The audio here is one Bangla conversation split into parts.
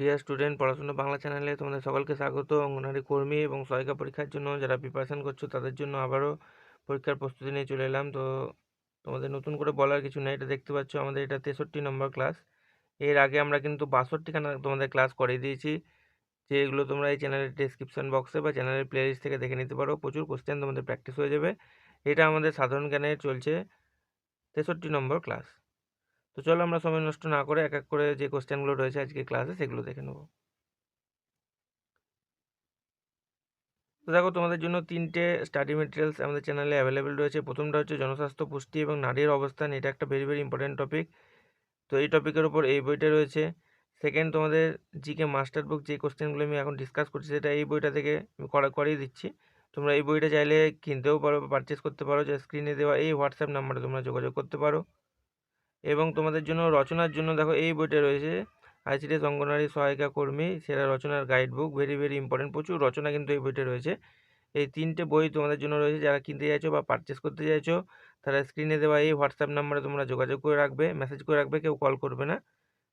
ডিয়ার স্টুডেন্ট পড়াশোনা বাংলা চ্যানেলে তোমাদের সকলকে স্বাগত। অঙ্গনারী কর্মী এবং সহায়িকা পরীক্ষার জন্য যারা প্রিপারেশান করছ, তাদের জন্য আবারও পরীক্ষার প্রস্তুতি নিয়ে চলে এলাম। তো তোমাদের নতুন করে বলার কিছু নেই, এটা দেখতে পাচ্ছ আমাদের এটা তেষট্টি নম্বর ক্লাস এর আগে আমরা কিন্তু বাষট্টিখানা তোমাদের ক্লাস করিয়ে দিয়েছি। যে এগুলো তোমরা এই চ্যানেলের ডিসক্রিপশান বক্সে বা চ্যানেলের প্লেলিস্ট থেকে দেখে নিতে পারো। প্রচুর কোশ্চেন তোমাদের প্র্যাকটিস হয়ে যাবে। এটা আমাদের সাধারণ জ্ঞানের চলছে তেষট্টি নম্বর ক্লাস তো চলো আমরা সময় নষ্ট না করে এক এক করে যে কোশ্চেনগুলো রয়েছে আজকে ক্লাসে সেগুলো দেখে নেব। তো দেখো তোমাদের জন্য তিনটে স্টাডি মেটেরিয়ালস আমাদের চ্যানেলে অ্যাভেলেবেল রয়েছে। প্রথমটা হচ্ছে জনস্বাস্থ্য, পুষ্টি এবং নারীর অবস্থান। এটা একটা ভেরি ভেরি ইম্পর্টেন্ট টপিক তো এই টপিকের উপর এই বইটা রয়েছে। সেকেন্ড তোমাদের জিকে মাস্টার বুক যে কোশ্চেনগুলো আমি এখন ডিসকাস করছি সেটা এই বইটা থেকে আমি করা, করিয়ে দিচ্ছি। তোমরা এই বইটা চাইলে কিনতেও পারো পারচেস করতে পারো। যে স্ক্রিনে দেওয়া এই হোয়াটসঅ্যাপ নাম্বারে তোমরা যোগাযোগ করতে পারো। এবং তোমাদের জন্য রচনার জন্য দেখো এই বইটা রয়েছে। আইসিডিএস অঙ্গনারী সহায়িকা কর্মী, সেরা রচনার guide book very very important প্রচুর রচনা কিন্তু এই বইটা রয়েছে। এই তিনটে বই তোমাদের জন্য রয়েছে, যারা কিনতে চাইছো বা পারচেস করতে চাইছো, তারা স্ক্রিনে দেওয়া এই হোয়াটসঅ্যাপ নাম্বারে তোমরা যোগাযোগ করে রাখবে মেসেজ করে রাখবে, কেউ কল করবে না।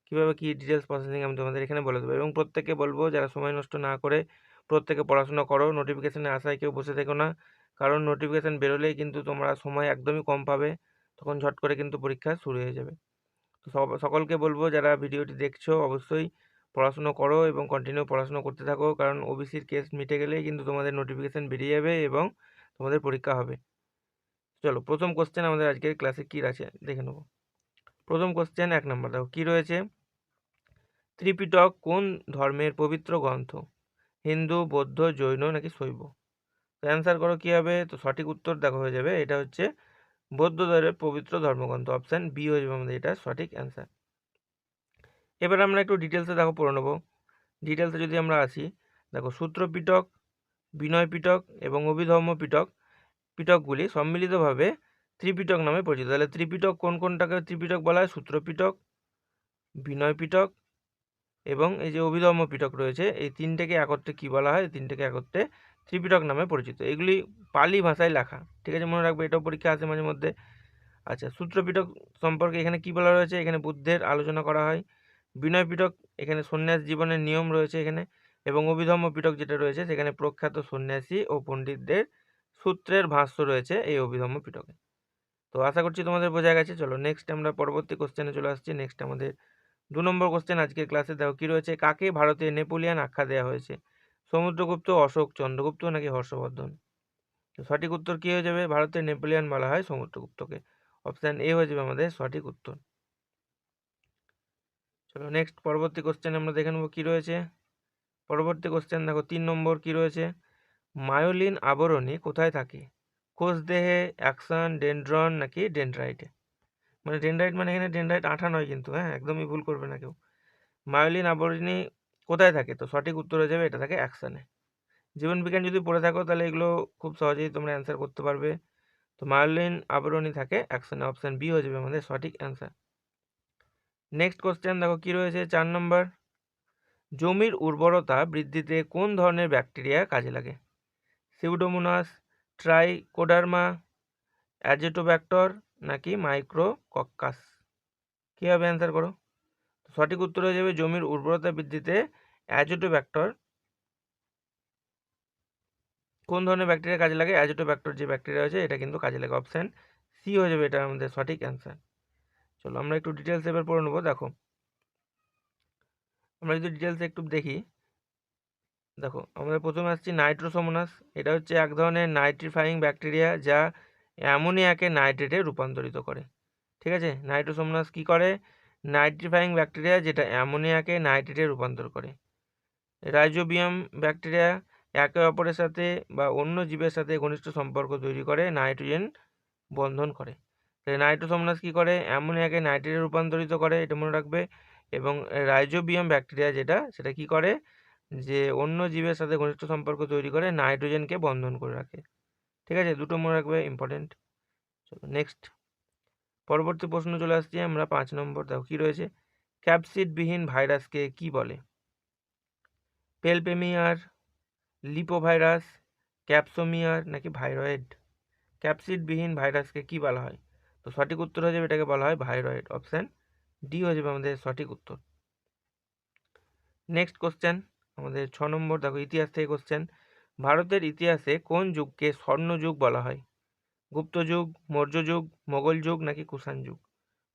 কীভাবে কী ডিটেলস প্রসেসিং আমি তোমাদের এখানে বলে দেবো। এবং প্রত্যেকে বলব, যারা সময় নষ্ট না করে প্রত্যেকে পড়াশোনা করো নোটিফিকেশানে আসায় কেউ বসে থেকো না। কারণ নোটিফিকেশান বেরোলেই কিন্তু তোমরা সময় একদমই কম পাবে। তখন ঝট করে কিন্তু পরীক্ষা শুরু হয়ে যাবে। তো সকলকে বলব যারা ভিডিওটি দেখছ অবশ্যই পড়াশুনো করো এবং কন্টিনিউ পড়াশুনো করতে থাকো। কারণ ওবিসির কেস মিটে গেলেই কিন্তু তোমাদের নোটিফিকেশান বেরিয়ে যাবে এবং তোমাদের পরীক্ষা হবে। চলো, প্রথম কোশ্চেন আমাদের আজকের ক্লাসে কী আছে দেখে নেব। প্রথম কোশ্চেন এক নম্বর, দেখো কী রয়েছে? ত্রিপিটক কোন ধর্মের পবিত্র গ্রন্থ? হিন্দু, বৌদ্ধ, জৈন নাকি শৈব? তো অ্যান্সার করো কী হবে? তো সঠিক উত্তর দেখো হয়ে যাবে। এটা হচ্ছে বৌদ্ধ ধর্মের পবিত্র ধর্মগ্রন্থ অপশান বি হয়ে যাবে আমাদের এটা সঠিক অ্যান্সার এবার আমরা একটু ডিটেলসে দেখো পড়ে নেব। ডিটেলসে যদি আমরা আসি দেখো সূত্র পিটক বিনয় পিটক এবং অভিধর্ম পিটক পিটকগুলি সম্মিলিতভাবে ত্রিপিটক নামে পরিচিত। তাহলে ত্রিপিটক কোন কোনটাকে ত্রিপিটক বলা হয়? সূত্র পিটক বিনয় পিটক এবং এই যে অভিধর্ম পিটক রয়েছে, এই তিনটেকে একত্রে কী বলা হয়? তিনটেকে একত্রে ত্রিপিটক নামে পরিচিত। এগুলি পালি ভাষায় লেখা। ঠিক আছে, মনে রাখবে, এটাও পরীক্ষা আসে মাঝে মধ্যে। আচ্ছা সূত্রপিটক সম্পর্কে এখানে কী বলা রয়েছে? এখানে বুদ্ধের আলোচনা করা হয়। বিনয় পিটক এখানে সন্ন্যাস জীবনের নিয়ম রয়েছে এখানে। এবং অভিধর্ম পিটক যেটা রয়েছে, সেখানে প্রখ্যাত সন্ন্যাসী ও পণ্ডিতদের সূত্রের ভাষ্য রয়েছে এই অভিধর্ম পিটকে তো আশা করছি তোমাদের বোঝা গেছে। চলো নেক্সট আমরা পরবর্তী কোশ্চেনে চলে আসছি। নেক্সট আমাদের দু নম্বর কোশ্চেন আজকের ক্লাসে দেখো কী রয়েছে? কাকে ভারতে নেপোলিয়ান আখ্যা দেওয়া হয়েছে? সমুদ্রগুপ্ত অশোক, চন্দ্রগুপ্ত নাকি হর্ষবর্ধন? সঠিক উত্তর কী হয়ে যাবে? ভারতের নেপোলিয়ান বলা হয় সমুদ্রগুপ্তকে। অপশান এ হয়ে যাবে আমাদের সঠিক উত্তর। চলো নেক্সট পরবর্তী কোশ্চেন আমরা দেখে নেব কী রয়েছে। পরবর্তী কোশ্চেন দেখো তিন নম্বর কী রয়েছে? মায়োলিন আবরণী কোথায় থাকে? কোষদেহে অ্যাকশন ডেন্ড্রন নাকি ডেন্ড্রাইটে মানে ডেন্ড্রাইট মানে এখানে ডেন্ড্রাইট আঠা নয় কিন্তু হ্যাঁ একদমই ভুল করবে না কেউ। মায়োলিন আবরণী কোথায় থাকে? তো সঠিক উত্তর হয়ে যাবে এটা থাকে অ্যাকশানে জীবনবিজ্ঞান যদি পড়ে থাকো, তাহলে এগুলো খুব সহজেই তোমরা অ্যান্সার করতে পারবে। তো মায়োলিন আবরণী থাকে অ্যাকশানে অপশান বি হয়ে যাবে আমাদের সঠিক অ্যান্সার নেক্সট কোশ্চেন দেখো কী রয়েছে? চার নম্বর জমির উর্বরতা বৃদ্ধিতে কোন ধরনের ব্যাকটেরিয়া কাজে লাগে? সিউডোমোনাস ট্রাইকোডার্মা অ্যাজেটোব্যাক্টর নাকি মাইক্রোকক্কাস কী হবে অ্যান্সার করো সঠিক উত্তর হয়ে যাবে জমির উর্বরতা বৃদ্ধিতে অ্যাজোটোব্যাক্টর কোন ধরনের ব্যাকটেরিয়া কাজে লাগে? অ্যাজোটোব্যাক্টর যে ব্যাকটেরিয়া আছে এটা কিন্তু কাজে লাগে। অপশান সি হয়ে যাবে এটা আমাদের সঠিক অ্যান্সার চলো আমরা একটু ডিটেলস এবার পড়ে নেব। দেখো, আমরা যদি ডিটেলসে একটু দেখি, দেখো, আমাদের প্রথমে আসছি নাইট্রোসোমোনাস এটা হচ্ছে এক ধরনের নাইট্রিফাইং ব্যাকটেরিয়া যা অ্যামোনিয়াকে নাইট্রেটে রূপান্তরিত করে। ঠিক আছে? নাইট্রোসোমোনাস কী করে? নাইট্রিফাইং ব্যাকটেরিয়া যেটা অ্যামোনিয়াকে নাইট্রেটে রূপান্তর করে। রাইজোবিয়াম ব্যাকটেরিয়া একে অপরের সাথে বা অন্য জীবের সাথে ঘনিষ্ঠ সম্পর্ক তৈরি করে, নাইট্রোজেন বন্ধন করে। নাইট্রোসোমনাস কী করে? অ্যামোনিয়াকে নাইট্রেটে রূপান্তরিত করে, এটা মনে রাখবে। এবং রাইজোবিয়াম ব্যাকটেরিয়া যেটা, সেটা কি করে? যে অন্য জীবের সাথে ঘনিষ্ঠ সম্পর্ক তৈরি করে, নাইট্রোজেনকে বন্ধন করে রাখে। ঠিক আছে? দুটো মনে রাখবে ইম্পর্টেন্ট চলো নেক্সট পরবর্তী প্রশ্ন চলে আসছি, আমরা পাঁচ নম্বর। দেখো, কী রয়েছে? ক্যাপসিডবিহীন ভাইরাসকে কি বলে? পেলপেমিয়ার, লিপোভাইরাস, ক্যাপসোমিয়ার নাকি ভাইরয়েড? ক্যাপসিডবিহীন ভাইরাসকে কি বলা হয়? তো সঠিক উত্তর হয়ে যাবে, এটাকে বলা হয় ভাইরয়েড। অপশান ডি হয়ে যাবে আমাদের সঠিক উত্তর। নেক্সট কোশ্চেন, আমাদের ছ নম্বর, দেখো ইতিহাস থেকে কোশ্চেন। ভারতের ইতিহাসে কোন যুগকে স্বর্ণযুগ বলা হয়? গুপ্ত যুগ, মৌর্য যুগ, মোগল যুগ নাকি কুষাণ যুগ?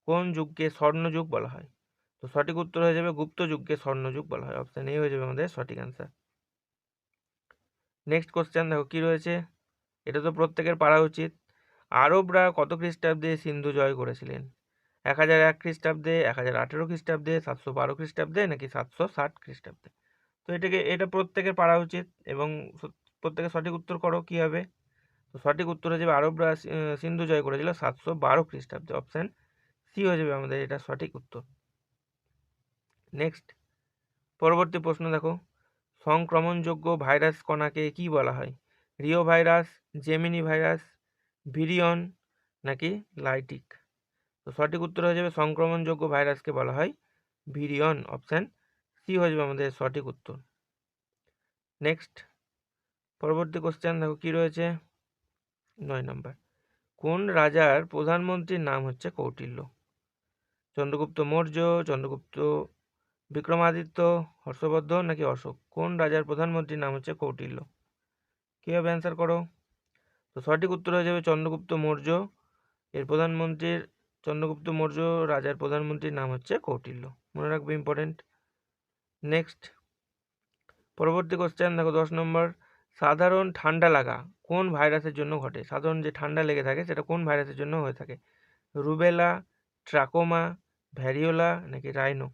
কোন যুগকে স্বর্ণযুগ বলা হয়? তো সঠিক উত্তর হয়ে যাবে গুপ্ত যুগকে স্বর্ণযুগ বলা হয়। অপশান এ হয়ে যাবে আমাদের সঠিক অ্যান্সার নেক্সট কোশ্চেন দেখো, কী রয়েছে? এটা তো প্রত্যেকের পারা উচিত। আরবরা কত খ্রিস্টাব্দে সিন্ধু জয় করেছিলেন? এক হাজার এক খ্রিস্টাব্দে, এক হাজার আঠেরো খ্রিস্টাব্দে, সাতশো বারো খ্রিস্টাব্দে নাকি সাতশো ষাট খ্রিস্টাব্দে? তো এটাকে, এটা প্রত্যেকের পারা উচিত এবং প্রত্যেকের সঠিক উত্তর করো কী হবে? তো সঠিক উত্তর হয়ে যাবে আরবরা সিন্ধু জয় করেছিল সাতশো বারো খ্রিস্টাব্দে। অপশান সি হয়ে যাবে আমাদের এটা সঠিক উত্তর। নেক্সট পরবর্তী প্রশ্ন দেখো। সংক্রমণযোগ্য ভাইরাস কণাকে কি বলা হয়? Rio virus, Gemini virus, virion নাকি লাইটিক? তো সঠিক উত্তর হয়ে যাবে সংক্রমণযোগ্য ভাইরাসকে বলা হয় ভিরিয়ন। অপশান সি হয়ে যাবে আমাদের সঠিক উত্তর। নেক্সট পরবর্তী কোশ্চেন দেখো কী রয়েছে? নয় নম্বর কোন রাজার প্রধানমন্ত্রীর নাম হচ্ছে কৌটিল্য? চন্দ্রগুপ্ত মৌর্য, চন্দ্রগুপ্ত বিক্রমাদিত্য হর্ষবর্ধন নাকি অশোক? কোন রাজার প্রধানমন্ত্রীর নাম হচ্ছে কৌটিল্য? কীভাবে অ্যান্সার করো? তো সঠিক উত্তর হয়ে যাবে চন্দ্রগুপ্ত মৌর্য। এর প্রধানমন্ত্রীর, চন্দ্রগুপ্ত মৌর্য রাজার প্রধানমন্ত্রীর নাম হচ্ছে কৌটিল্য। মনে রাখবে ইম্পর্টেন্ট নেক্সট পরবর্তী কোশ্চেন দেখো দশ নম্বর। সাধারণ ঠান্ডা লাগা কোন ভাইরাসের জন্য ঘটে? সাধারণ যে ঠান্ডা লেগে থাকে সেটা কোন ভাইরাসের জন্য হয়ে থাকে? রুবেলা ট্রাকোমা ভ্যারিওলা নাকি রাইনো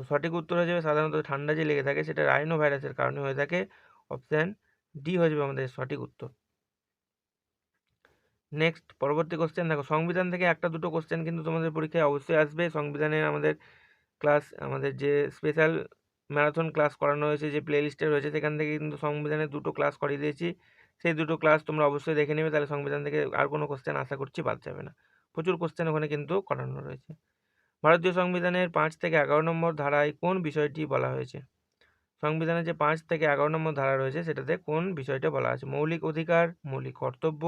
তো সঠিক উত্তর হয়ে যাবে সাধারণত ঠান্ডা যে লেগে থাকে সেটা রাইনো ভাইরাসের কারণে হয়ে থাকে। অপশান ডি হয়ে যাবে আমাদের সঠিক উত্তর। নেক্সট পরবর্তী কোশ্চেন দেখো, সংবিধান থেকে একটা দুটো কোশ্চেন কিন্তু তোমাদের পরীক্ষায় অবশ্যই আসবে। সংবিধানের আমাদের ক্লাস আমাদের যে স্পেশাল ম্যারাথন ক্লাস করানো হয়েছে, যে প্লে লিস্টে রয়েছে, সেখান থেকে কিন্তু সংবিধানের দুটো ক্লাস করিয়ে দিয়েছি। সেই দুটো ক্লাস তোমরা অবশ্যই দেখে নেবে, তাহলে সংবিধান থেকে আর কোনো কোশ্চেন আশা করছি বাদ যাবে না। প্রচুর কোশ্চেন ওখানে কিন্তু করানো রয়েছে। ভারতীয় সংবিধানের পাঁচ থেকে এগারো নম্বর ধারায় কোন বিষয়টি বলা হয়েছে? সংবিধানের যে পাঁচ থেকে এগারো নম্বর ধারা রয়েছে, সেটাতে কোন বিষয়টা বলা আছে? মৌলিক অধিকার, মৌলিক কর্তব্য,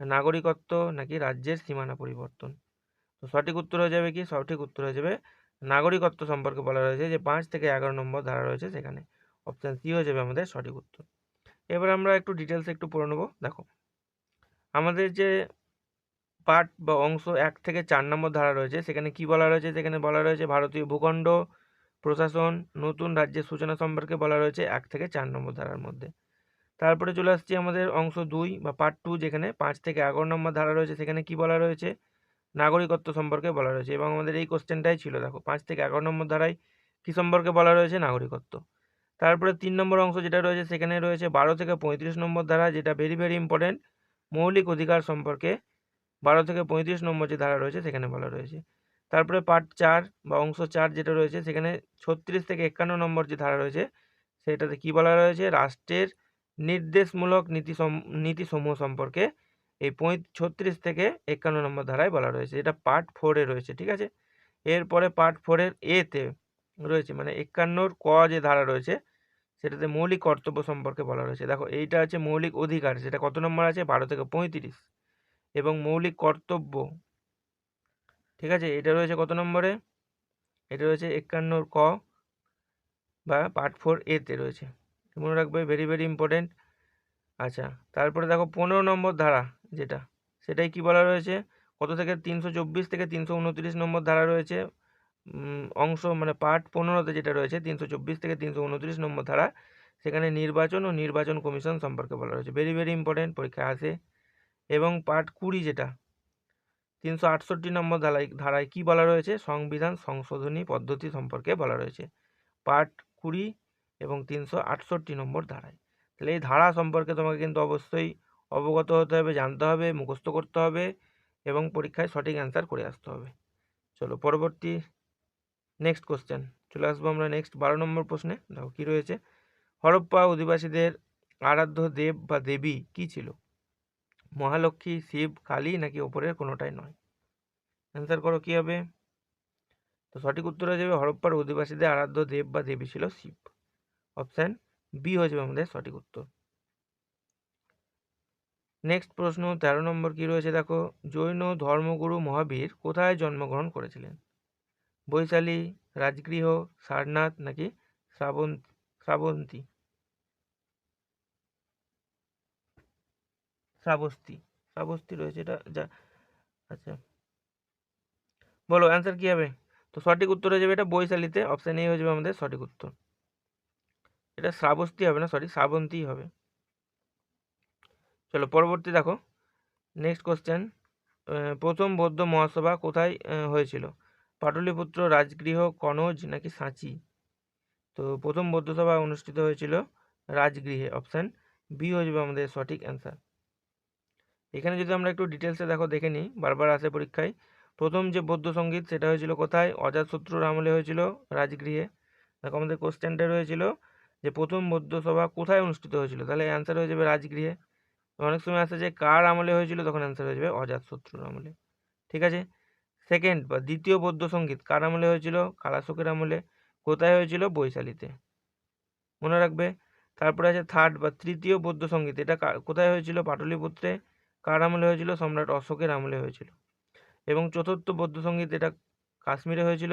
নাগরিকত্ব, নাকি রাজ্যের সীমানা পরিবর্তন? তো সঠিক উত্তর হয়ে যাবে কি? সঠিক উত্তর হয়ে যাবে নাগরিকত্ব সম্পর্কে বলা রয়েছে যে পাঁচ থেকে এগারো নম্বর ধারা রয়েছে সেখানে। অপশান সি হয়ে যাবে আমাদের সঠিক উত্তর। এবার আমরা একটু ডিটেলসে একটু পড়ে নেব। দেখো, আমাদের যে পার্ট বা অংশ এক থেকে চার নম্বর ধারা রয়েছে। সেখানে কি বলা রয়েছে? সেখানে বলা রয়েছে, ভারতীয় ভূখণ্ড প্রশাসন নতুন রাজ্যের সূচনা সম্পর্কে বলা রয়েছে এক থেকে চার নম্বর ধারার মধ্যে। তারপরে চলে আসছি আমাদের অংশ দুই বা পার্ট টু, যেখানে পাঁচ থেকে এগারো নম্বর ধারা রয়েছে। সেখানে কি বলা রয়েছে? নাগরিকত্ব সম্পর্কে বলা রয়েছে এবং আমাদের এই কোশ্চেনটাই ছিল, দেখো, পাঁচ থেকে এগারো নম্বর ধারায় কী সম্পর্কে বলা রয়েছে? নাগরিকত্ব। তারপরে তিন নম্বর অংশ যেটা রয়েছে, সেখানে রয়েছে বারো থেকে পঁয়ত্রিশ নম্বর ধারা, যেটা ভেরি ভেরি ইম্পর্টেন্ট মৌলিক অধিকার সম্পর্কে বারো থেকে পঁয়ত্রিশ নম্বর যে ধারা রয়েছে, সেখানে বলা রয়েছে। তারপরে পার্ট চার বা অংশ চার যেটা রয়েছে, সেখানে ছত্রিশ থেকে একান্ন নম্বর যে ধারা রয়েছে, সেটাতে কি বলা রয়েছে? রাষ্ট্রের নির্দেশমূলক নীতি নীতিসমূহ সম্পর্কে এই পঁয় ছত্রিশ থেকে একান্ন নম্বর ধারায় বলা রয়েছে। এটা পার্ট ফোরে রয়েছে, ঠিক আছে? এরপরে পার্ট ফোরের এতে রয়েছে মানে একান্নর ক যে ধারা রয়েছে, সেটাতে মৌলিক কর্তব্য সম্পর্কে বলা রয়েছে। দেখো, এইটা আছে মৌলিক অধিকার, সেটা কত নম্বর আছে? বারো থেকে পঁয়ত্রিশ। এবং মৌলিক কর্তব্য। ঠিক আছে? এটা রয়েছে কত নম্বরে? এটা রয়েছে একান্ন ক বা পার্ট ফোর এতে রয়েছে। মনে রাখবে ভেরি ভেরি ইম্পর্টেন্ট আচ্ছা তারপরে দেখো পনেরো নম্বর ধারা যেটা সেটাই কি বলা রয়েছে? কত থেকে? তিনশো চব্বিশ থেকে তিনশো উনত্রিশ নম্বর ধারা রয়েছে। অংশ মানে পার্ট পনেরোতে যেটা রয়েছে, তিনশো চব্বিশ থেকে তিনশো উনত্রিশ নম্বর ধারা, সেখানে নির্বাচন ও নির্বাচন কমিশন সম্পর্কে বলা রয়েছে। ভেরি ভেরি ইম্পর্টেন্ট পরীক্ষায় আসে। এবং পার্ট কুড়ি যেটা, তিনশো আটষট্টি নম্বর ধারায় ধারায় কী বলা রয়েছে? সংবিধান সংশোধনী পদ্ধতি সম্পর্কে বলা রয়েছে। পার্ট কুড়ি এবং তিনশো আটষট্টি নম্বর ধারায়। তাহলে এই ধারা সম্পর্কে তোমাকে কিন্তু অবশ্যই অবগত হতে হবে, জানতে হবে, মুখস্থ করতে হবে এবং পরীক্ষায় সঠিক অ্যান্সার করে আসতে হবে। চলো পরবর্তী নেক্সট কোশ্চেন চলে আসব আমরা নেক্সট বারো নম্বর প্রশ্নে। দেখো কী রয়েছে? হরপ্পা অধিবাসীদের আরাধ্য দেব বা দেবী কী ছিল? মহালক্ষ্মী, শিব, কালী নাকি ওপরের কোনোটাই নয়? অ্যান্সার করো কী হবে? তো সঠিক উত্তর হয়ে যাবে হরপ্পার অধিবাসীদের আরাধ্য দেব বা দেবী ছিল শিব। অপশান বি হয়ে যাবে আমাদের সঠিক উত্তর। নেক্সট প্রশ্ন, তেরো নম্বর কি রয়েছে দেখো? জৈন ধর্মগুরু মহাবীর কোথায় জন্মগ্রহণ করেছিলেন? বৈশালী, রাজগৃহ, সারনাথ নাকি শ্রাবণ, শ্রাবন্তী? শ্রাবস্তি শ্রাবস্তি রয়েছে এটা, যা আচ্ছা। বলো অ্যান্সার কী হবে? তো সঠিক উত্তর হয়ে যাবে এটা বৈশালীতে অপশান এ হয়ে যাবে আমাদের সঠিক উত্তর। এটা শ্রাবস্তি হবে না সরি শ্রাবন্তী হবে। চলো, পরবর্তী দেখো। নেক্সট কোশ্চেন প্রথম বৌদ্ধ মহাসভা কোথায় হয়েছিল? পাটলিপুত্র, রাজগৃহ, কনজ নাকি সাঁচি? তো প্রথম বৌদ্ধ সভা অনুষ্ঠিত হয়েছিল রাজগৃহে অপশান বি হয়ে যাবে আমাদের সঠিক অ্যান্সার এখানে যদি আমরা একটু ডিটেলসে দেখো, দেখে নিই। বারবার আসে পরীক্ষায়। প্রথম যে বৌদ্ধ সংগীত, সেটা হয়েছিল কোথায়? অজাতশত্রুর আমলে হয়েছিল রাজগৃহে। দেখো আমাদের কোশ্চেনটা রয়েছিল যে প্রথম বৌদ্ধ সভা কোথায় অনুষ্ঠিত হয়েছিল? তাহলে অ্যান্সার হয়ে যাবে রাজগৃহে। অনেক সময় আসে যে কার আমলে হয়েছিল? তখন অ্যান্সার হয়ে যাবে অজাতশত্রুর আমলে। ঠিক আছে? সেকেন্ড বা দ্বিতীয় বৌদ্ধ সংগীত কার আমলে হয়েছিল? কালাশোকের আমলে। কোথায় হয়েছিল? বৈশালীতে। মনে রাখবে? তারপরে আছে থার্ড বা তৃতীয় বৌদ্ধ সংগীত। এটা কোথায় হয়েছিল? পাটলিপুত্রে। কার আমলে হয়েছিল? সম্রাট অশোকের আমলে হয়েছিল। এবং চতুর্থ বৌদ্ধ সংগীত এটা কাশ্মীরে হয়েছিল,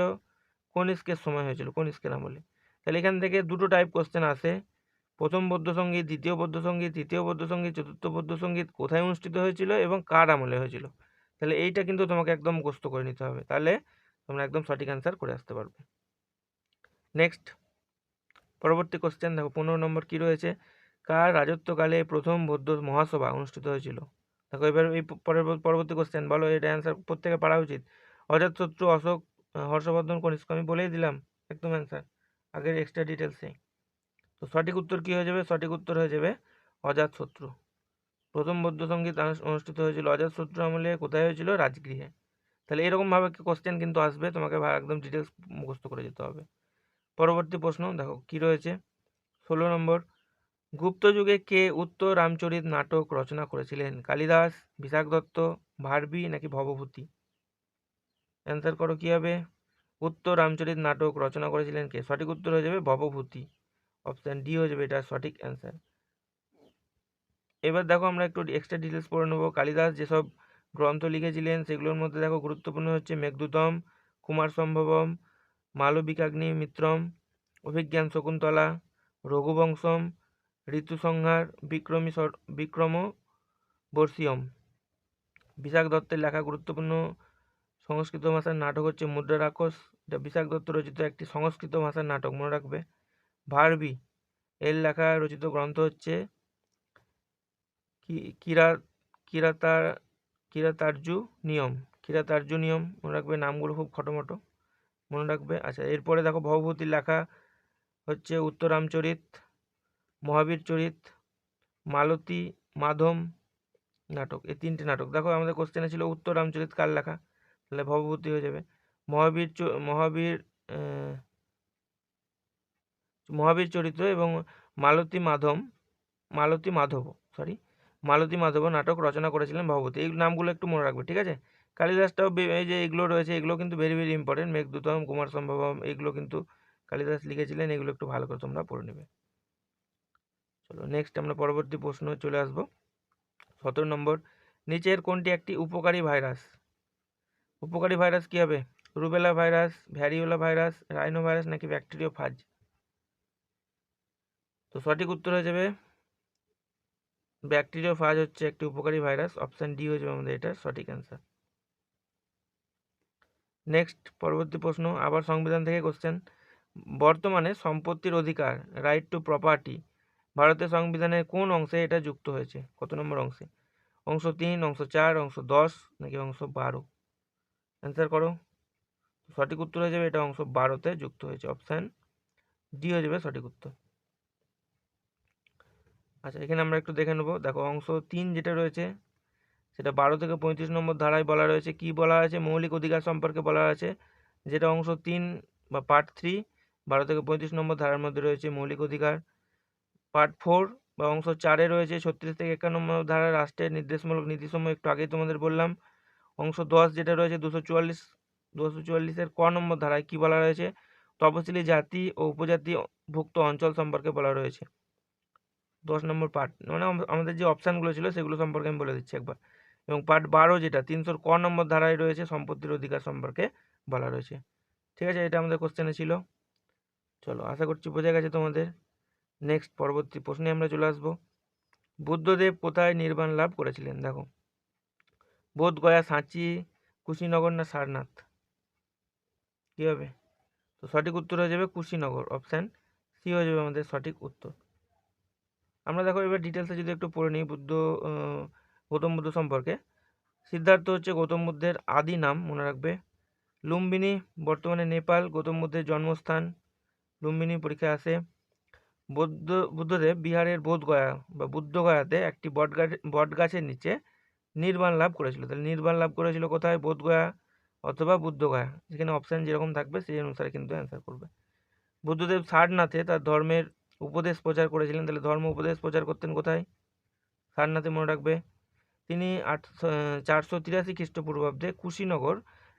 কনিষ্কের সময় হয়েছিল, কনিষ্কের আমলে। তাহলে এখান থেকে দুটো টাইপ কোশ্চেন আসে। প্রথম বৌদ্ধ সংগীত দ্বিতীয় বৌদ্ধ সংগীত তৃতীয় বৌদ্ধ সংগীত চতুর্থ বৌদ্ধ সংগীত কোথায় অনুষ্ঠিত হয়েছিল এবং কার আমলে হয়েছিল? তাহলে এইটা কিন্তু তোমাকে একদম মুখস্থ করে নিতে হবে। তাহলে তোমরা একদম সঠিক অ্যান্সার করে আসতে পারবে। নেক্সট পরবর্তী কোশ্চেন দেখো, পনেরো নম্বর কী রয়েছে? কার রাজত্বকালে প্রথম বৌদ্ধ মহাসভা অনুষ্ঠিত হয়েছিল? দেখো, এবার এই পরের পরবর্তী কোশ্চেন বলো এটা অ্যান্সার প্রত্যেকে পারা উচিত। অজাতশত্রু অশোক হর্ষবর্ধন কনিষ্ক আমি বলেই দিলাম একদম অ্যান্সার আগের এক্সট্রা ডিটেলসে তো সঠিক উত্তর কী হয়ে যাবে? সঠিক উত্তর হয়ে যাবে অজাতশত্রু প্রথম বৌদ্ধ সংগীত অনুষ্ঠিত হয়েছিল অজাতশত্রু আমলে, কোথায় হয়েছিল? রাজগৃহে। তাহলে এরকমভাবে কোশ্চেন কিন্তু আসবে, তোমাকে একদম ডিটেলস মুখস্থ করে যেতে হবে। পরবর্তী প্রশ্ন, দেখো, কি রয়েছে? ষোলো নম্বর গুপ্ত যুগে কে উত্তর রামচরিত নাটক রচনা করেছিলেন? কালিদাস, বিশাখ দত্ত, ভারবি নাকি ভবভূতি? অ্যান্সার করো কি হবে? উত্তর রামচরিত নাটক রচনা করেছিলেন কে? সঠিক উত্তর হয়ে যাবে ভবভূতি। অপশান ডি হয়ে যাবে এটা সঠিক অ্যান্সার এবার দেখো আমরা একটু এক্সট্রা ডিটেলস পড়ে নেব। কালিদাস যেসব গ্রন্থ লিখেছিলেন, সেগুলোর মধ্যে দেখো গুরুত্বপূর্ণ হচ্ছে মেঘদূতম, কুমার সম্ভবম, মালবিকাগ্নি মিত্রম, অভিজ্ঞান শকুন্তলা, রঘুবংশম ঋতুসংহার, বিক্রমী বিক্রম বর্ষিয়ম। বিশাখ দত্তের লেখা গুরুত্বপূর্ণ সংস্কৃত ভাষার নাটক হচ্ছে মুদ্রা রাক্ষস। এটা বিশাখ দত্ত রচিত একটি সংস্কৃত ভাষার নাটক, মনে রাখবে? ভারবি এর লেখা রচিত গ্রন্থ হচ্ছে কিরা, কিরাতার, কিরাতার্জু নিয়ম। কিরাতার্জু নিয়ম, মনে রাখবে? নামগুলো খুব খটোমটো, মনে রাখবে? আচ্ছা এরপরে দেখো, ভবভূতির লেখা হচ্ছে উত্তরামচরিত। মহাবীর চরিত, মালতী, মাধম নাটক, এই তিনটে নাটক। দেখো আমাদের কোশ্চেনে ছিল উত্তর রামচরিত কার লেখা? তাহলে ভবভূতি হয়ে যাবে। মহাবীর মহাবীর মহাবীর চরিত্র এবং মালতী মাধম, মালতী মাধব সরি মালতী মাধব নাটক রচনা করেছিলেন ভবভূতি। এই নামগুলো একটু মনে রাখবে, ঠিক আছে? কালিদাসটাও এই যে এগুলো রয়েছে, এগুলো কিন্তু very very important Meghadutam Kumar Sambhavam এগুলো কিন্তু কালিদাস লিখেছিলেন, এগুলো একটু ভালো করে তোমরা পড়ে নেবে। চলো নেক্সট আমরা পরবর্তী প্রশ্ন চলে আসব। সতেরো নম্বর, নিচের কোনটি একটি উপকারী ভাইরাস? উপকারী ভাইরাস কি হবে? Rubella virus variola virus rhinovirus নাকি ব্যাকটেরিয়া ফাজ? তো সঠিক উত্তর হয়ে যাবে ব্যাকটেরিয়া ফাজ হচ্ছে একটি উপকারী ভাইরাস অপশান ডি হয়ে যাবে আমাদের এটা সঠিক অ্যান্সার নেক্সট পরবর্তী প্রশ্ন, আবার সংবিধান থেকে কোশ্চেন বর্তমানে সম্পত্তির অধিকার রাইট টু প্রপার্টি ভারতের সংবিধানের কোন অংশে এটা যুক্ত হয়েছে? কত নম্বর অংশে? অংশ তিন, অংশ চার, অংশ দশ নাকি অংশ বারো? অ্যান্সার করো। সঠিক উত্তর হয়ে যাবে এটা অংশ বারোতে যুক্ত হয়েছে। অপশান ডি হয়ে যাবে সঠিক উত্তর। আচ্ছা এখানে আমরা একটু দেখে নেব। দেখো, অংশ তিন যেটা রয়েছে, সেটা বারো থেকে পঁয়ত্রিশ নম্বর ধারায় বলা রয়েছে। কি বলা আছে মৌলিক অধিকার সম্পর্কে বলা আছে যেটা অংশ তিন বা পার্ট থ্রি বারো থেকে পঁয়ত্রিশ নম্বর ধারার মধ্যে রয়েছে মৌলিক অধিকার। পার্ট ফোর বা অংশ চারে রয়েছে ছত্রিশ থেকে একান্ন ধারা রাষ্ট্রের নির্দেশমূলক নীতিসমূহ একটু আগেই তোমাদের বললাম। অংশ দশ যেটা রয়েছে দুশো চুয়াল্লিশ, দুশো চুয়াল্লিশের ক নম্বর ধারায় কী বলা রয়েছে? তপশিলি জাতি ও উপজাতি ভুক্ত অঞ্চল সম্পর্কে বলা রয়েছে। দশ নম্বর পার্ট মানে আমাদের যে অপশানগুলো ছিল সেগুলো সম্পর্কে আমি বলে দিচ্ছি একবার। এবং পার্ট বারো যেটা, তিনশোর ক নম্বর ধারায় রয়েছে সম্পত্তির অধিকার সম্পর্কে বলা রয়েছে। ঠিক আছে, এটা আমাদের কোশ্চেনে ছিল। চলো, আশা করছি বোঝা গেছে তোমাদের। নেক্সট পরবর্তী প্রশ্নে আমরা চলে আসব। বুদ্ধদেব কোথায় নির্বাণ লাভ করেছিলেন? দেখো। বোধগয়া সাঁচি, কুশিনগর না সারনাথ? কী হবে? তো সঠিক উত্তর হয়ে যাবে কুশিনগর। অপশান সি হয়ে যাবে আমাদের সঠিক উত্তর। আমরা দেখো এবার ডিটেলসে যদি একটু পড়ে নিই বুদ্ধ গৌতম বুদ্ধ সম্পর্কে। সিদ্ধার্থ হচ্ছে গৌতম বুদ্ধের আদি নাম মনে রাখবে। লুম্বিনী, বর্তমানে নেপাল, গৌতম বুদ্ধের জন্মস্থান লুম্বিনী পরীক্ষা আসে। বৌদ্ধ, বুদ্ধদেব বিহারের বোধগয়া বা বুদ্ধগয়াতে একটি বটগাছ, বটগাছের নিচে নির্বাণ লাভ করেছিল। তাহলে নির্বাণ লাভ করেছিল কোথায়? বোধগয়া অথবা বুদ্ধগয়া। যেখানে অপশান যেরকম থাকবে, সেই অনুসারে কিন্তু অ্যান্সার করবে। বুদ্ধদেব সারনাথে তার ধর্মের উপদেশ প্রচার করেছিলেন। তাহলে ধর্ম উপদেশ প্রচার করতেন কোথায়? সারনাথে মনে রাখবে। তিনি আটশো চারশো তিরাশি খ্রিস্টপূর্বাব্দে কুশীনগর,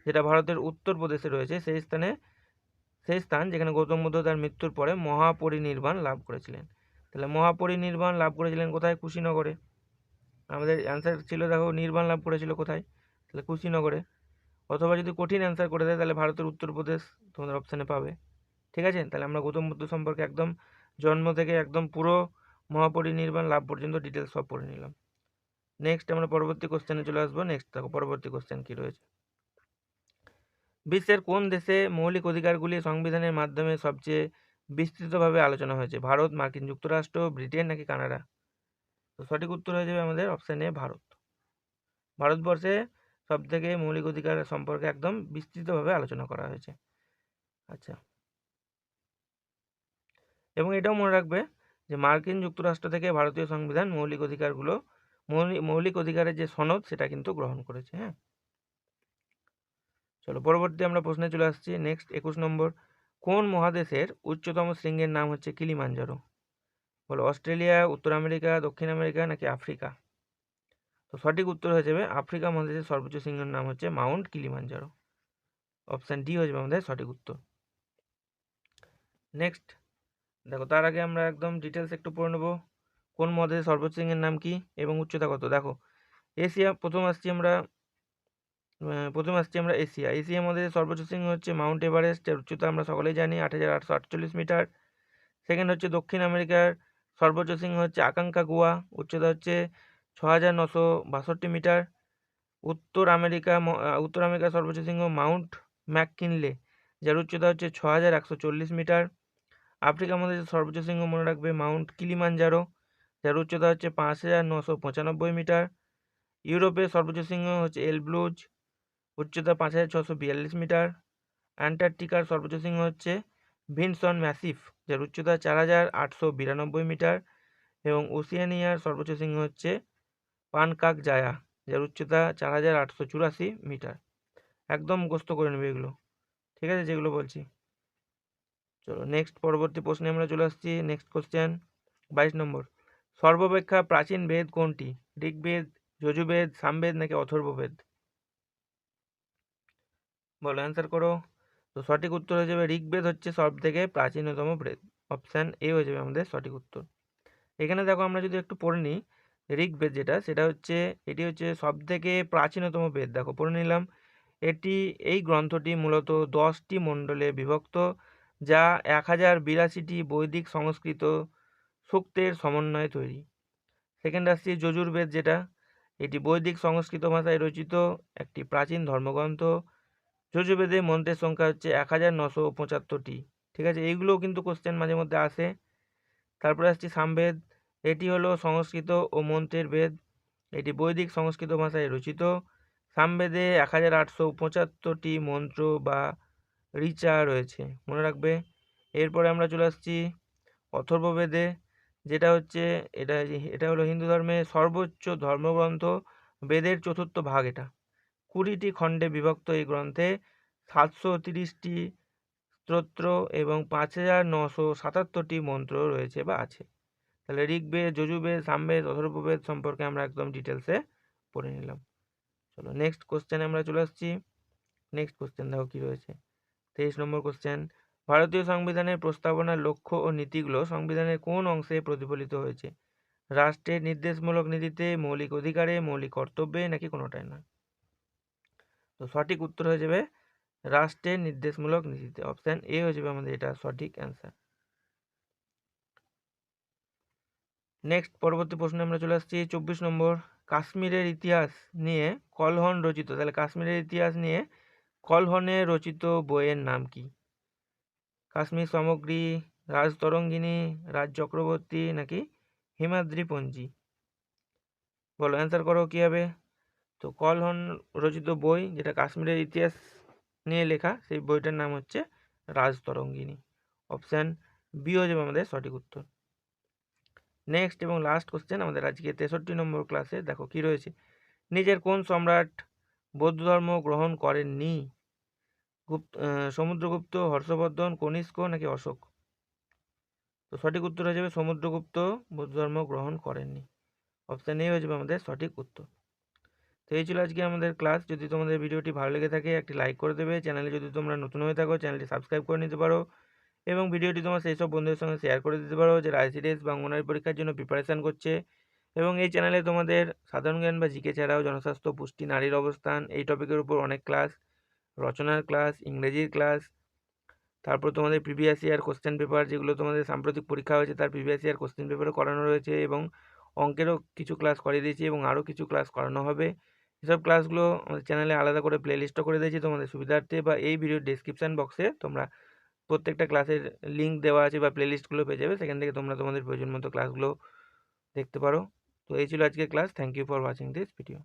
যেটা ভারতের উত্তরপ্রদেশে রয়েছে, সেই স্থানে সেই স্থান যেখানে গৌতম বুদ্ধ তার মৃত্যুর পরে মহাপরিনির্বাণ লাভ করেছিলেন। তাহলে মহাপরিনির্বাণ লাভ করেছিলেন কোথায়? কুশীনগরে। আমাদের অ্যান্সার ছিল দেখো, নির্বাণ লাভ করেছিল কোথায়? তাহলে কুশীনগরে। অথবা যদি কঠিন অ্যান্সার করে দেয়, তাহলে ভারতের উত্তরপ্রদেশ তোমাদের অপশানে পাবে। ঠিক আছে? তাহলে আমরা গৌতম বুদ্ধ সম্পর্কে একদম জন্ম থেকে একদম পুরো মহাপরিনির্বাণ লাভ পর্যন্ত ডিটেলস সব পড়ে নিলাম। নেক্সট আমরা পরবর্তী কোশ্চেনে চলে আসব। নেক্সট দেখো, পরবর্তী কোশ্চেন কী রয়েছে? বিশ্বের কোন দেশে মৌলিক অধিকারগুলি সংবিধানের মাধ্যমে সবচেয়ে বিস্তৃতভাবে আলোচনা হয়েছে? ভারত, মার্কিন যুক্তরাষ্ট্র, ব্রিটেন নাকি কানাডা? তো সঠিক উত্তর হয়ে যাবে আমাদের অপশান ভারত। ভারতবর্ষে সব থেকে মৌলিক অধিকার সম্পর্কে একদম বিস্তৃতভাবে আলোচনা করা হয়েছে। আচ্ছা। এবং এটাও মনে রাখবে যে মার্কিন যুক্তরাষ্ট্র থেকে ভারতীয় সংবিধান মৌলিক অধিকারগুলো মৌলিক অধিকারের যে সনদ সেটা কিন্তু গ্রহণ করেছে হ্যাঁ? চলো পরবর্তী আমরা প্রশ্নে চলে আসছি। নেক্সট একুশ নম্বর, কোন মহাদেশের উচ্চতম শৃঙ্গের নাম হচ্ছে কিলিমাঞ্জারো? বলো, অস্ট্রেলিয়া, উত্তর আমেরিকা, দক্ষিণ আমেরিকা নাকি আফ্রিকা? তো সঠিক উত্তর হয়ে যাবে, আফ্রিকা মহাদেশের সর্বোচ্চ শৃঙ্গের নাম হচ্ছে মাউন্ট কিলিমাঞ্জারো। অপশান ডি হয়ে যাবে আমাদের সঠিক উত্তর। নেক্সট দেখো তার আগে আমরা একদম ডিটেলস একটু পড়ে নেব। কোন মহাদেশের সর্বোচ্চ শৃঙ্গের নাম কি এবং উচ্চতা কত? দেখো, এশিয়া, প্রথম আসছি আমরা প্রথম আসছি আমরা এশিয়া। এশিয়ার মধ্যে সর্বোচ্চ শৃঙ্গ হচ্ছে মাউন্ট এভারেস্ট, এর উচ্চতা আমরা সকলেই জানি, আট হাজার আটশো আটচল্লিশ মিটার। সেকেন্ড হচ্ছে দক্ষিণ আমেরিকার সর্বোচ্চ শৃঙ্গ হচ্ছে আকাঙ্কা গুয়া, উচ্চতা হচ্ছে ছ হাজার নশো বাষট্টি মিটার। উত্তর আমেরিকা উত্তর আমেরিকার সর্বোচ্চ শৃঙ্গ মাউন্ট ম্যাককিনলে, যার উচ্চতা হচ্ছে ছ হাজার একশো চল্লিশ মিটার। আফ্রিকার মধ্যে সর্বোচ্চ শৃঙ্গ মনে রাখবে মাউন্ট কিলিমাঞ্জারো, যার উচ্চতা হচ্ছে পাঁচ হাজার নশো পঁচানব্বই মিটার। ইউরোপের সর্বোচ্চ শৃঙ্গ হচ্ছে এলব্লুজ উচ্চতা পাঁচ হাজার ছশো বিয়াল্লিশ মিটার। অ্যান্টার্কটিকার সর্বোচ্চ শৃঙ্গ হচ্ছে ভিনসন ম্যাসিফ, যার উচ্চতা চার হাজার আটশো বিরানব্বই মিটার। এবং ওসিয়ানিয়ার সর্বোচ্চ শৃঙ্গ হচ্ছে পানকাক জায়া যার উচ্চতা চার হাজার আটশো চুরাশি মিটার। একদম মুখস্থ করে নেবে এগুলো। ঠিক আছে, যেগুলো বলছি। চলো নেক্সট পরবর্তী প্রশ্নে আমরা চলে আসছি। নেক্সট কোশ্চেন বাইশ নম্বর। সর্বাপেক্ষা প্রাচীন বেদ কোনটি? ঋগ্বেদ যজুবেদ সামবেদ নাকি অথর্ববেদ? বলো অ্যান্সার করো। তো সঠিক উত্তর হয়ে যাবে ঋগ্বেদ হচ্ছে সব থেকে প্রাচীনতম বেদ। অপশান এ হয়ে যাবে আমাদের সঠিক উত্তর। এখানে দেখো আমরা যদি একটু পড়ে নিই, ঋগ্বেদ যেটা, সেটা হচ্ছে, এটি হচ্ছে সব থেকে প্রাচীনতম বেদ। দেখো, পড়ে নিলাম। এটি, এই গ্রন্থটি মূলত দশটি মণ্ডলে বিভক্ত, যা এক হাজার বিরাশিটি বৈদিক সংস্কৃত সূক্তের সমন্বয়ে তৈরি। সেকেন্ড আসছি যজুর্বেদ যেটা। এটি বৈদিক সংস্কৃত ভাষায় রচিত, একটি প্রাচীন ধর্মগ্রন্থ। যজুর্বেদে মন্ত্রের সংখ্যা হচ্ছে এক হাজার নশো পঁচাত্তরটি। ঠিক আছে? এইগুলোও কিন্তু কোশ্চেন মাঝে মধ্যে আসে। তারপরে আসছি সামবেদ। এটি হলো সংস্কৃত ও মন্ত্রের বেদ। এটি বৈদিক সংস্কৃত ভাষায় রচিত। সামবেদে এক হাজার আটশো পঁচাত্তরটি মন্ত্র বা ঋচা রয়েছে। মনে রাখবে? এরপরে আমরা চলে আসছি অথর্ববেদে, যেটা হচ্ছে, এটা এটা হলো হিন্দু ধর্মের সর্বোচ্চ ধর্মগ্রন্থ। বেদের চতুর্থ ভাগ এটা। কুড়িটি খণ্ডে বিভক্ত এই গ্রন্থে সাতশো তিরিশটি স্তোত্র এবং পাঁচ হাজার নশো সাতাত্তরটি মন্ত্র রয়েছে বা আছে। তাহলে ঋগ্বেদ যজুবেদ সামবেদ, অথর্ববেদ সম্পর্কে আমরা একদম ডিটেলসে পড়ে নিলাম। চলো নেক্সট কোশ্চেনে আমরা চলে আসছি। নেক্সট কোশ্চেন দেখো কী রয়েছে। তেইশ নম্বর কোশ্চেন ভারতীয় সংবিধানের প্রস্তাবনার লক্ষ্য ও নীতিগুলো সংবিধানের কোন অংশে প্রতিফলিত হয়েছে? রাষ্ট্রের নির্দেশমূলক নীতিতে মৌলিক অধিকারে, মৌলিক কর্তব্যে নাকি কোনোটাই না তো সঠিক উত্তর হয়ে যাবে রাষ্ট্রের নির্দেশমূলক নীতিতে। অপশান এ হয়ে যাবে আমাদের এটা সঠিক অ্যান্সার নেক্সট পরবর্তী প্রশ্নে আমরা চলে আসছি চব্বিশ নম্বর। কাশ্মীরের ইতিহাস নিয়ে কলহন রচিত। তাহলে কাশ্মীরের ইতিহাস নিয়ে কলহনে রচিত বইয়ের নাম কি? কাশ্মীর সামগ্রী রাজতরঙ্গিনী রাজ চক্রবর্তী নাকি হিমাদ্রি পঞ্জি বলো অ্যান্সার করো কী হবে? তো কলহন রচিত বই, যেটা কাশ্মীরের ইতিহাস নিয়ে লেখা, সেই বইটার নাম হচ্ছে রাজতরঙ্গিনী অপশান বি হয়ে যাবে আমাদের সঠিক উত্তর। নেক্সট এবং লাস্ট কোশ্চেন আমাদের আজকে তেষট্টি নম্বর ক্লাসে দেখো কি রয়েছে? নিজের কোন সম্রাট বৌদ্ধ ধর্ম গ্রহণ করেননি? গুপ্ত সমুদ্রগুপ্ত, হর্ষবর্ধন, কনিষ্ক নাকি অশোক? তো সঠিক উত্তর হয়ে যাবে সমুদ্রগুপ্ত বৌদ্ধ ধর্ম গ্রহণ করেননি। অপশান এ হয়ে যাবে আমাদের সঠিক উত্তর। তো এই ছিল আজকে আমাদের ক্লাস যদি তোমাদের ভিডিওটি ভালো লেগে থাকে, একটি লাইক করে দেবে। চ্যানেলে যদি তোমরা নতুন হয়ে থাকো চ্যানেলটি সাবস্ক্রাইব করে নিতে পারো। এবং ভিডিওটি তোমার সেই সব বন্ধুদের সঙ্গে শেয়ার করে দিতে পারো যে রাইসিডিএস বা অঙ্গনারী পরীক্ষার জন্য প্রিপারেশান করছে। এবং এই চ্যানেলে তোমাদের সাধারণ জ্ঞান বা জিকে ছাড়াও জনস্বাস্থ্য, পুষ্টি, নারীর অবস্থান, এই টপিকের উপর অনেক ক্লাস রচনার ক্লাস ইংরেজির ক্লাস তারপর তোমাদের প্রিভিয়াস ইয়ার কোশ্চেন পেপার যেগুলো তোমাদের সাম্প্রতিক পরীক্ষা হয়েছে, তার প্রিভিয়াস ইয়ার কোশ্চেন পেপারও করানো রয়েছে এবং অঙ্কেরও কিছু ক্লাস করিয়ে দিয়েছি এবং আরও কিছু ক্লাস করানো হবে। এসব ক্লাসগুলো আমাদের চ্যানেলে আলাদা করে প্লেলিস্টও করে দিয়েছি। তোমাদের সুবিধার্থে বা এই ভিডিওর ডিসক্রিপশান বক্সে তোমরা প্রত্যেকটা ক্লাসের লিঙ্ক দেওয়া আছে বা প্লেলিস্টগুলো পেয়ে যাবে। সেখান থেকে তোমরা তোমাদের প্রয়োজন মতো ক্লাসগুলো দেখতে পারো। তো এই ছিল আজকের class thank you for watching this video